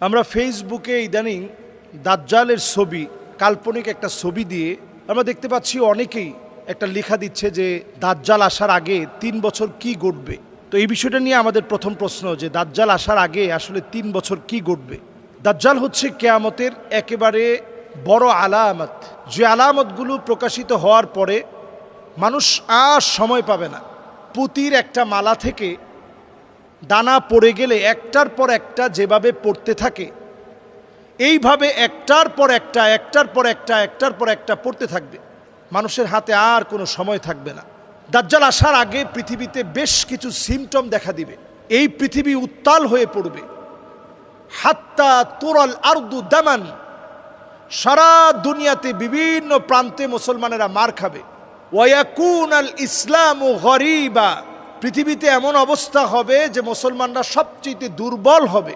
আমরা ফেসবুকে ইদানিং দাজ্জালের ছবি, কাল্পনিক একটা ছবি দিয়ে আমরা দেখতে পাচ্ছি অনেকেই একটা লেখা দিচ্ছে যে দাজ্জাল আসার আগে তিন বছর কি ঘটবে। তো এই বিষয়টা নিয়ে আমাদের প্রথম প্রশ্ন যে দাজ্জাল আসার আগে আসলে তিন বছর কি ঘটবে? দাজ্জাল হচ্ছে কেয়ামতের একেবারে বড় আলামত। যে আলামতগুলো প্রকাশিত হওয়ার পরে মানুষ আর সময় পাবে না। পুতির একটা মালা থেকে দানা পড়ে গেলে একটার পর একটা যেভাবে পড়তে থাকে, এইভাবে একটার পর একটা, একটার পর একটা, একটার পর একটা পড়তে থাকবে। মানুষের হাতে আর কোনো সময় থাকবে না। দাজ্জাল আসার আগে পৃথিবীতে বেশ কিছু সিমটম দেখা দিবে। এই পৃথিবী উত্তাল হয়ে পড়বে। হাত্তা তুরল আরদু দামান। সারা দুনিয়াতে বিভিন্ন প্রান্তে মুসলমানেরা মার খাবে। ওয়াকুন আল ইসলাম ও গরিবা। পৃথিবীতে এমন অবস্থা হবে যে মুসলমানরা সবচেয়ে দুর্বল হবে।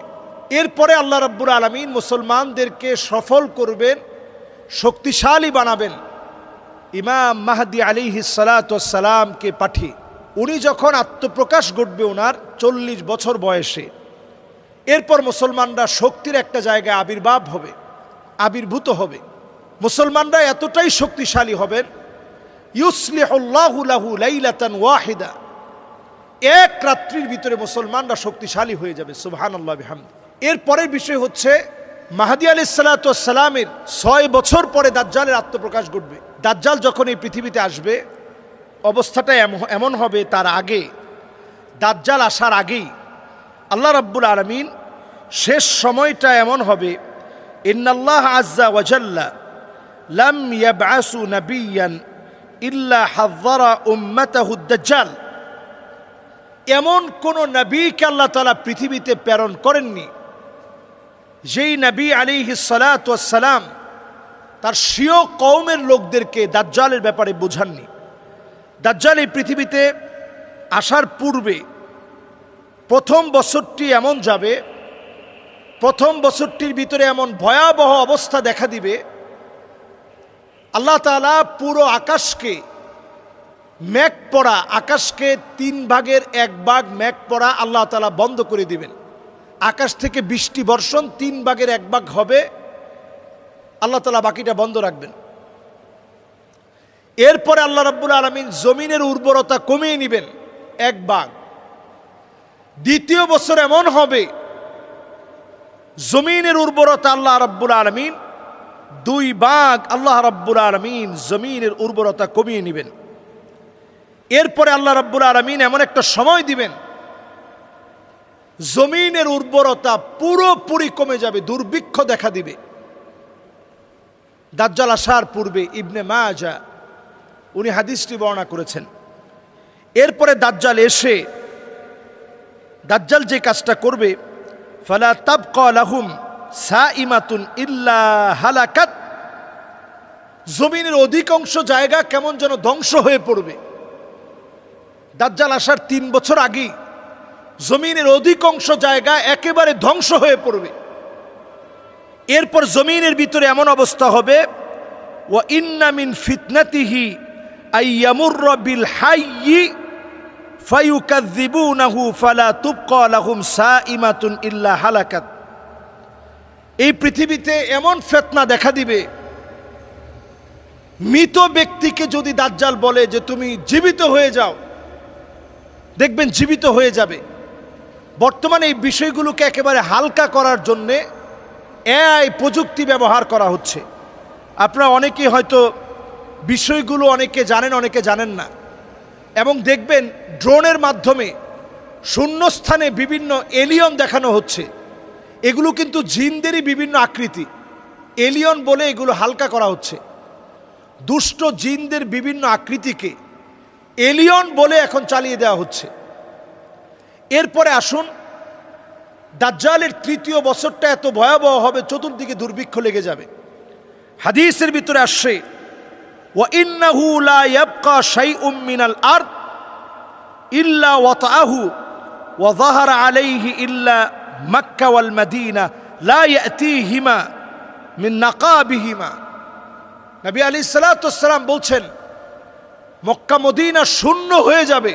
এরপরে আল্লাহ রাব্বুর আলমিন মুসলমানদেরকে সফল করবেন, শক্তিশালী বানাবেন। ইমাম মাহাদি আলী সালাতামকে পাঠিয়ে উনি যখন আত্মপ্রকাশ ঘটবে ওনার চল্লিশ বছর বয়সে, এরপর মুসলমানরা শক্তির একটা জায়গায় আবির্ভাব হবে, আবির্ভূত হবে। মুসলমানরা এতটাই শক্তিশালী হবেন, ইউসলিহুল্লাহু লাইলাতান ওয়াহিদা এক রাত্রির ভিতরে মুসলমানরা শক্তিশালী হয়ে যাবে সুবহান আল্লাহ এর পরের বিষয় হচ্ছে, মাহাদি আলি সালাতামের ছয় বছর পরে দাজ্জালের আত্মপ্রকাশ ঘটবে। দাজ্জাল যখন এই পৃথিবীতে আসবে, অবস্থাটা এম- এমন হবে তার আগে, দাজ্জাল আসার আগেই, আল্লাহ রাব্বুল আলমিন শেষ সময়টা এমন হবে, ইন্নাল্লাহ আজ্জা ওয়াজাল্লা লাম ইয়াবআসু নাবিয়ান ইল্লা হাযযারা উম্মাতাহু দাজ্জাল। এমন কোন নবীকে আল্লাহ তালা পৃথিবীতে প্রেরণ করেননি। যেই নবী আলী সালাম তার স্বীয় কৌমের লোকদেরকে দাজ্জালের ব্যাপারে বোঝাননি। দাজ্জাল এই পৃথিবীতে আসার পূর্বে প্রথম বছরটি এমন যাবে, প্রথম বছরটির ভিতরে এমন ভয়াবহ অবস্থা দেখা দিবে। আল্লাহ তাআলা পুরো আকাশকে মেঘ পড়া আকাশকে তিন ভাগের এক ভাগ মেঘ পড়া আল্লাহ তালা বন্ধ করে দিবেন। আকাশ থেকে বৃষ্টি বর্ষণ তিন ভাগের এক ভাগ হবে। আল্লাহ তালা বাকিটা বন্ধ রাখবেন। এরপরে আল্লাহ রাব্বুল আলমিন জমিনের উর্বরতা কমিয়ে নেবেন, এক ভাগ। দ্বিতীয় বছর এমন হবে, জমিনের উর্বরতা আল্লাহ রাব্বুল আলমিন দুই ভাগ আল্লাহ রাব্বুল আলমিন জমিনের উর্বরতা কমিয়ে নেবেন। এরপরে আল্লাহ রাব্বুল আলমিন এমন একটা সময় দিবেন, জমিনের উর্বরতা পুরোপুরি কমে যাবে, দুর্ভিক্ষ দেখা দিবে। দাজ্জাল আসার পূর্বে ইবনে মাজা, উনি হাদিসটি বর্ণনা করেছেন। এরপরে দাজ্জাল এসে, দাজ্জাল যে কাজটা করবে, ফালা তাবকা লাহুম সা ইমাতুন ইল্লা হালাকাত। জমিনের অধিকাংশ জায়গা কেমন যেন ধ্বংস হয়ে পড়বে। দাজ্জাল আসার তিন বছর আগেই জমিনের অধিকাংশ জায়গা একেবারে ধ্বংস হয়ে পড়বে। এরপর জমিনের ভিতরে এমন অবস্থা হবে ও ইন্নামিন ফিতনাতিহি আইয়ামুর বিল হাইয়ি ফায়ুকাযিবুনাহু ফালা তুবকা লাহুম সাইমাতুন ইল্লা হালাকাত। এই পৃথিবীতে এমন ফেতনা দেখা দিবে, মৃত ব্যক্তিকে যদি দাজ্জাল বলে যে তুমি জীবিত হয়ে যাও দেখবেন জীবিত হয়ে যাবে। বর্তমানে এই বিষয়গুলোকে একেবারে হালকা করার জন্যে এআই প্রযুক্তি ব্যবহার করা হচ্ছে। আপনারা অনেকেই হয়তো বিষয়গুলো অনেকে জানেন অনেকে জানেন না। এবং দেখবেন ড্রোনের মাধ্যমে শূন্যস্থানে বিভিন্ন এলিয়ন দেখানো হচ্ছে। এগুলো কিন্তু জিনদেরই বিভিন্ন আকৃতি। এলিয়ন বলে এগুলো হালকা করা হচ্ছে। দুষ্ট জিনদের বিভিন্ন আকৃতিকে এলিয়ন বলে এখন চালিয়ে দেওয়া হচ্ছে এরপরে আসুন দাজ্জালের তৃতীয় বছরটা এত ভয়াবহ হবে চতুর্দিকে দুর্ভিক্ষ লেগে যাবে হাদিসের ভিতরে আসছে وإنه لا يبقى شيء من الأرض إلا وطأه وظهر عليه إلا مكة والمدينة لا يأتيهما من نقابهما নবী আলী সালাতাম বলছেন মক্কা মদিনা শূন্য হয়ে যাবে।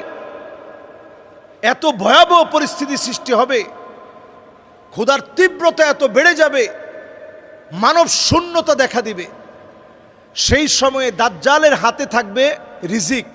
এত ভয়াবহ পরিস্থিতি সৃষ্টি হবে। ক্ষুধার তীব্রতা এত বেড়ে যাবে। মানব শূন্যতা দেখা দিবে। সেই সময়ে দাজ্জালের হাতে থাকবে রিজিক।